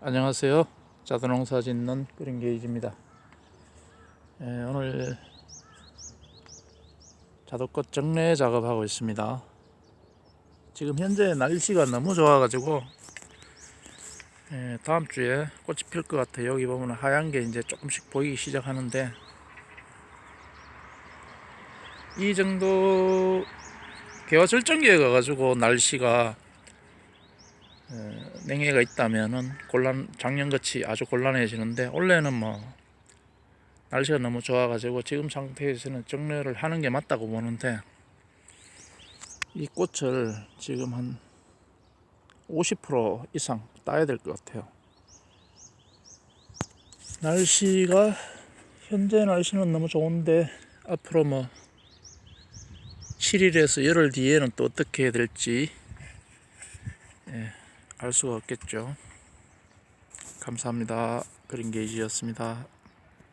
안녕하세요. 자두농사 짓는 그린게이지입니다. 예, 오늘 자두꽃 정례 작업하고 있습니다. 지금 현재 날씨가 너무 좋아가지고 예, 다음 주에 꽃이 필 것 같아요. 여기 보면 하얀 게 이제 조금씩 보이기 시작하는데 이 정도 개화 절정기에 가가지고 날씨가 어, 냉해가 있다면은 곤란 작년같이 아주 곤란해지는데 올해는 뭐 날씨가 너무 좋아가지고 지금 상태에서는 정례를 하는 게 맞다고 보는데 이 꽃을 지금 한 50% 이상 따야 될 것 같아요. 날씨가 현재 날씨는 너무 좋은데 앞으로 뭐 7일에서 열흘 뒤에는 또 어떻게 될지 예, 알 수가 없겠죠. 감사합니다. 그린게이지였습니다.